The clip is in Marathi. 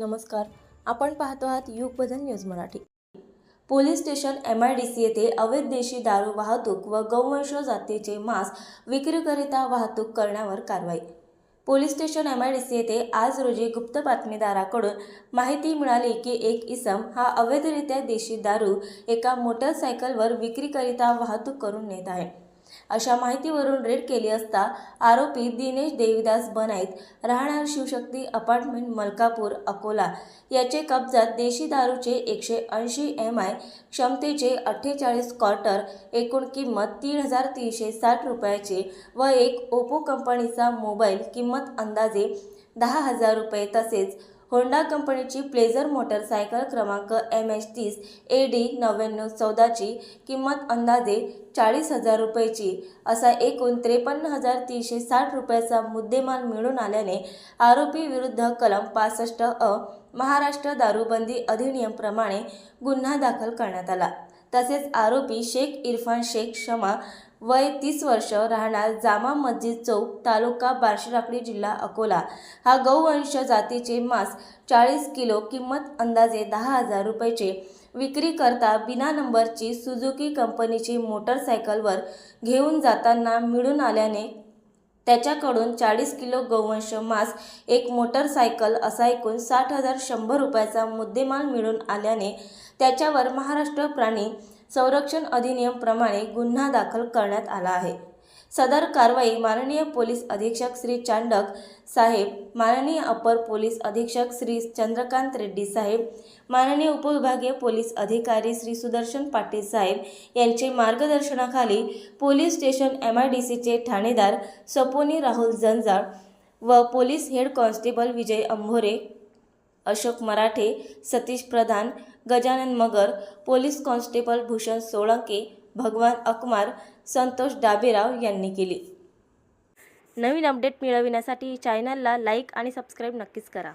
नमस्कार. आपण पाहतो आहात Yug Badal news Marathi. Police station M I D C येथे अवैध देशी दारू वाहतूक व गौवंश जातीचे मांस विक्रीकरिता वाहतूक करण्यावर कारवाई. Police station M I D C येथे आज रोजी गुप्त बातमीदाराकडून माहिती मिळाली की एक इसम हा अवैधरित्या देशी दारू एका मोटरसायकलवर विक्रीकरिता वाहतूक करून नेत आहे. अशा माहितीवरून रेड केली असता आरोपी दिनेश देवीदास बनाईत राहणार शिवशक्ती अपार्टमेंट मलकापूर अकोला. याचे कब्जात देशी दारूचे एकशे ऐंशी एम आय क्षमतेचे अठ्ठेचाळीस क्वार्टर एकूण किंमत तीन हजार तीनशे साठ रुपयाचे व एक ओप्पो कंपनीचा मोबाईल किंमत अंदाजे दहा हजार रुपये तसेच होंडा कंपनीची प्लेझर मोटरसायकल क्रमांक एम एच तीस ए डी नव्याण्णव चौदाची किंमत अंदाजे चाळीस हजार रुपयाची. असा एकूण त्रेपन्न हजार तीनशे साठ रुपयाचा मुद्देमाल मिळून आल्याने आरोपी विरुद्ध कलम पासष्ट अ महाराष्ट्र दारूबंदी अधिनियमप्रमाणे गुन्हा दाखल करण्यात आला. तसेच आरोपी शेख इरफान शेख शमा वय तीस वर्ष राहणार जामा मस्जिद चौक तालुका बार्शीराकडी जिल्हा अकोला. हा गौवंश जातीचे मांस चाळीस किलो किंमत अंदाजे दहा हजार रुपयाचे. विक्री करता बिना नंबरची सुझुकी कंपनीची मोटरसायकलवर घेऊन जाताना मिळून आल्याने त्याच्याकडून चाळीस किलो गोवंश मांस एक मोटरसायकल असा एकूण साठ हजार शंभर रुपयाचा मुद्देमाल मिळून आल्याने त्याच्यावर महाराष्ट्र प्राणी संरक्षण अधिनियमप्रमाणे गुन्हा दाखल करण्यात आला आहे. सदर कारवाई माननीय पोलीस अधीक्षक श्री चांडक साहेब माननीय अपर पोलीस अधीक्षक श्री चंद्रकांत रेड्डी साहेब माननीय उपविभागीय पोलीस अधिकारी श्री सुदर्शन पाटील साहेब यांचे मार्गदर्शनाखाली police station M I D सीचे ठाणेदार सपोनी राहुल जंजाळ व police head constable Vijay Ambhore Ashok Marathe Satish Pradhan Gajanan Magar police constable Bhushan Solanke Bhagwan Akmar Santosh Daberao यांनी केली. नवीन अपडेट मिळविण्यासाठी चॅनलला लाईक आणि सबस्क्राईब नक्कीच करा.